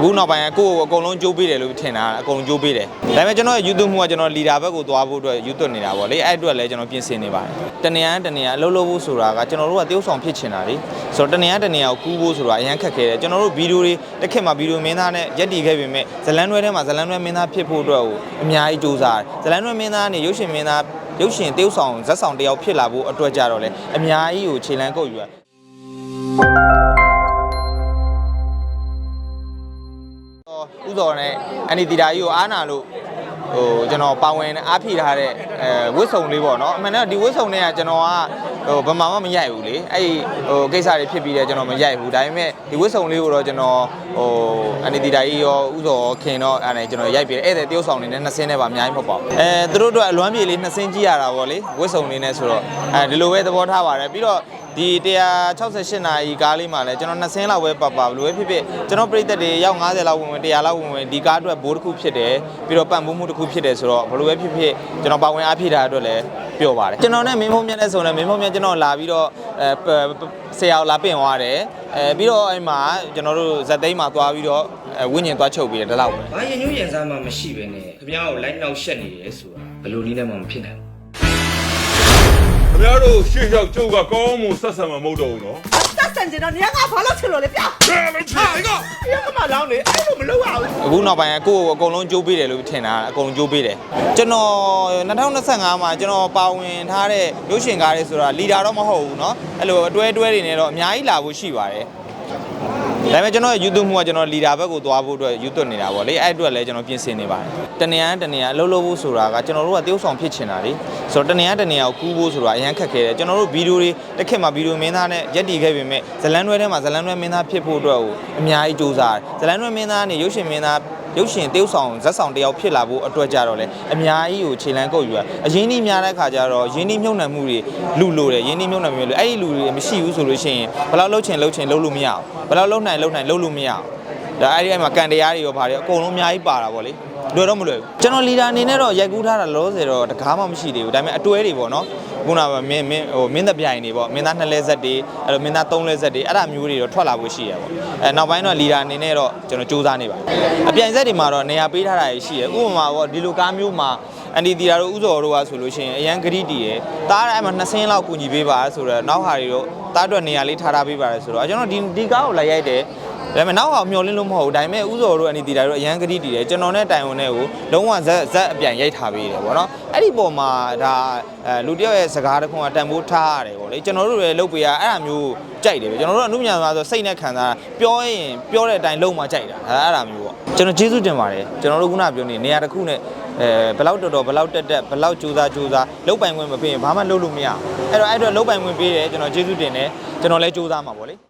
အခုနောက်ပိုင်းကကိုယ့်ကိုအကုန်လုံးကြိုးပေးတယ်လို့ထင်တာအကုန်လုံးကြိုးပေးတယ်ဒါပေမဲ့ကျွန်တော်ရဲ့ YouTube မှုကကျွန်တော် leader ဘက်ကိုသွားဖို့အတွက် YouTube နေတာပေါ့လေအဲ့အတွက်လည်းကျွန်တော်ပြင်ဆင်နေပါတယ်တနေရန်တနေရန်အလုပ်လုပ်ဖို့ဆိုတာကကျွန်တော်တို့ကတရုပ်ဆောင်ဖြစ်ချင်တာလေဆိုတော့တနေရန်တနေရန်ကိုကူးဖို့ဆိုတာအရင်ခက်ခဲတယ်ကျွန်တော်တို့ဗီဒီယိုတွေတစ်ခက်မှာဗီဒီယိုမင်းသားနဲ့ရက်တည်ခဲ့ပေမဲ့ဇလန်တွဲထဲမှာဇလန်တွဲမင်းသားဖြစ်ဖို့အတွက်ကိုအများကြီးစူးစမ်းတယ်ဇလန်တွဲမင်းသားနဲ့ရုပ်ရှင်မင်းသားရုပ်ရှင်တရုပ်ဆောင်ဇက်ဆောင်တယောက်ဖြစ်လာဖို့အတွက်ကြတော့လေအများကြီးကိုခြေလမ်းကုပ်ယူရ ဥသော်နဲ့အန်ဒီတီတာကြီးကိုအားနာလို့ဟိုကျွန်တော်ပါဝင်အားဖြည့်ထားတဲ့အဲဝစ်စုံလေးပေါ့နော်အမှန်တော့ဒီဝစ်စုံလေးကကျွန်တော်ကဟိုဗမာမှမရိုက်ဘူးလေအဲ့ဒီဟိုကိစ္စတွေဖြစ်ပြီးတယ်ကျွန်တော်မရိုက်ဘူးဒါပေမဲ့ဒီဝစ်စုံလေးကိုတော့ကျွန်တော်ဟိုအန်ဒီတီတာကြီးရောဥသော်ခင်တော့အဲ့ဒါကျွန်တော်ရိုက်ပြီးတယ်ဧည့်သည်တရုပ်ဆောင်နေနဲ့နှစ်ဆင်းနဲ့ပါအများကြီးမဟုတ်ပါဘူးအဲသူတို့တို့အလွမ်းပြေလေးနှစ်ဆင်းကြည့်ရတာပေါ့လေဝစ်စုံလေးနဲ့ဆိုတော့အဲဒီလိုပဲသဘောထားပါတယ်ပြီးတော့ ဒီ168နာရီကားလေးမှာလည်းကျွန်တော်နှစ်ဆင်းလောက်ပဲပတ်ပါဘယ်လိုပဲဖြစ်ဖြစ်ကျွန်တော်ပြည်သက်တွေရောက်90လောက်ဝင်ဝင်100လောက်ဝင်ဝင်ဒီကားအတွက်ဘိုးတစ်ခုဖြစ်တယ်ပြီးတော့ပံ့ပိုးမှုတစ်ခုဖြစ်တယ်ဆိုတော့ဘယ်လိုပဲဖြစ်ဖြစ်ကျွန်တော်ပါဝင်အားဖြည့်တာအတွက်လည်းပြောပါတယ်ကျွန်တော်နဲ့မင်းဖုံးမြတ်နဲ့ဆိုတော့မင်းဖုံးမြတ်ကျွန်တော်လာပြီးတော့အဲဆရာကိုလာပင့်သွားတယ်အဲပြီးတော့အဲ့မှာကျွန်တော်တို့ဇက်သိမ်းမှာသွားပြီးတော့အဲဝိညာဉ်သွားချုပ်ပြီးတယ်ဒီလောက်ပဲ။ဘာရင်ညွှန်းရင်စားမှမရှိပဲနဲ့ခင်ဗျားကိုလိုက်နောက်ရှက်နေရဲဆိုတာဘယ်လိုနည်းနဲ့မှမဖြစ်နိုင်ဘူး ခင်ဗျားတို့ရှေ့ရောက်ကျုပ်ကကောင်းမှုဆက်ဆံမှာမဟုတ်တော့ဘူးနော် တက်ဆန်ကျင်တော့နေရာကဘာလို့ချင်လို့လဲပြ ဘယ်လိုချင်က ရကမှလောင်းလေအဲ့လိုမလုပ်ရဘူး အခုနောက်ပိုင်းကကိုယ့်ကိုအကုန်လုံးကြိုးပေးတယ်လို့ထင်တာအကုန်လုံးကြိုးပေးတယ်ကျွန်တော်2025မှာကျွန်တော်ပါဝင်ထားတဲ့ရုပ်ရှင်ကားတွေဆိုတာလီဒါတော့မဟုတ်ဘူးเนาะအဲ့လိုအတွဲအတွဲတွေနဲ့တော့အများကြီးလာဖို့ရှိပါတယ် ဒါပေမဲ့ကျွန်တော်ရဲ့ YouTube မှုကကျွန်တော် leader ဘက်ကိုသွားဖို့အတွက် YouTube နေတာပေါ့လေအဲ့အတွက်လည်းကျွန်တော်ပြင်ဆင်နေပါတယ်တနေရန်တနေရန်အလုပ်လုပ်ဖို့ဆိုတာကကျွန်တော်တို့ကတရုပ်ဆောင်ဖြစ်ချင်တာလေဆိုတော့တနေရန်တနေရန်ကိုကူးဖို့ဆိုတာအရင်ခက်ခဲတယ်ကျွန်တော်တို့ဗီဒီယိုတွေတစ်ခက်မှာဗီဒီယိုမင်းသားနဲ့ရက်တည်ခဲ့ပေမဲ့ဇလန်တွဲထဲမှာဇလန်တွဲမင်းသားဖြစ်ဖို့အတွက်ကိုအများကြီးစူးစမ်းတယ်ဇလန်တွဲမင်းသားနဲ့ရုပ်ရှင်မင်းသား ရုပ်ရှင်တရုပ်ဆောင်ဇက်ဆောင်တယောက်ဖြစ်လာဖို့အတွက်ကြတော့လေအများကြီးကိုခြေလမ်းကုပ်ယူရအရင်ကြီးများတဲ့ခါကျတော့ရင်းနှီးမြုပ်နှံမှုတွေလူလို့တယ်ရင်းနှီးမြုပ်နှံမှုတွေအဲ့ဒီလူတွေမရှိဘူးဆိုလို့ရှိရင်ဘယ်လောက်လှုပ်ချင်လှုပ်ချင်လှုပ်လို့မရအောင်ဘယ်လောက်လှုပ်နိုင်လှုပ်နိုင်လှုပ်လို့မရအောင် ဒါအဲ့ဒီအဲ့မှာကန်တရားတွေရောဗါတွေအကုန်လုံးအများကြီးပါတာပေါ့လေလွယ်တော့မလွယ်ဘူးကျွန်တော်လီဒါအနေနဲ့တော့ရိုက်ကူးထားတာလောဆယ်တော့တကားမှမရှိသေးဘူးဒါပေမဲ့အတွဲတွေပေါ့နော်ခုနကမင်းမင်းဟိုမင်းသက်ပြိုင်တွေပေါ့မင်းသားနှစ်လဲဆက်တွေအဲ့လိုမင်းသားသုံးလဲဆက်တွေအဲ့ဒါမျိုးတွေတော့ထွက်လာဖို့ရှိရပေါ့အဲနောက်ပိုင်းတော့လီဒါအနေနဲ့တော့ကျွန်တော်စူးစမ်းနေပါတယ်အပြိုင်ဆက်တွေမှာတော့နေရာပေးထားတာရှိရဥပမာပေါ့ဒီလိုကားမျိုးမှာအန်ဒီတီတာတို့ဥစော်တို့ကဆိုလို့ရှိရင်အရန်ဂရိတီရယ်တားအဲ့မှာနှစ်ဆင်းလောက်ကူညီပေးပါဆိုတော့နောက်ဟာတွေတော့တားအတွက်နေရာလေးထားထားပေးပါတယ်ဆိုတော့ကျွန်တော်ဒီဒီကားကိုလိုက်ရိုက်တယ် ဒါပေမဲ့နောက်ဟာမျောလင်းလို့မဟုတ်ဘူးဒါပေမဲ့ဥစော်တို့အန်ဒီတီတာတို့အရန်ဂရိတီတယ်ကျွန်တော်နဲ့တိုင်ဝန်နဲ့ကိုလုံးဝဇက်ဇက်အပြိုင်ရိုက်ထားပေးတယ်ပေါ့နော်အဲ့ဒီပုံမှာဒါအဲလူတစ်ယောက်ရဲ့စကားတစ်ခုကတန်ဖိုးထားရတယ်ပေါ့လေကျွန်တော်တို့လည်းလုပ်ပေးရအဲ့ဒါမျိုးကြိုက်တယ်ပဲကျွန်တော်တို့ကအမှုမြန်သွားဆိုစိတ်နဲ့ခံစားပြောရင်ပြောတဲ့အတိုင်းလုံးမှကြိုက်တာဒါအဲ့ဒါမျိုးပေါ့ကျွန်တော်ကျေးဇူးတင်ပါတယ်ကျွန်တော်တို့ခုနပြောနေနေရာတစ်ခုနဲ့အဲဘယ်လောက်တော်တော်ဘယ်လောက်တက်တက်ဘယ်လောက်ကြိုးစားကြိုးစားလုတ်ပိုင်ခွင့်မပေးရင်ဘာမှလုပ်လို့မရအဲ့တော့အဲ့တော့လုတ်ပိုင်ခွင့်ပေးတယ်ကျွန်တော်ကျေးဇူးတင်တယ်ကျွန်တော်လည်းကြိုးစားမှာပေါ့လေ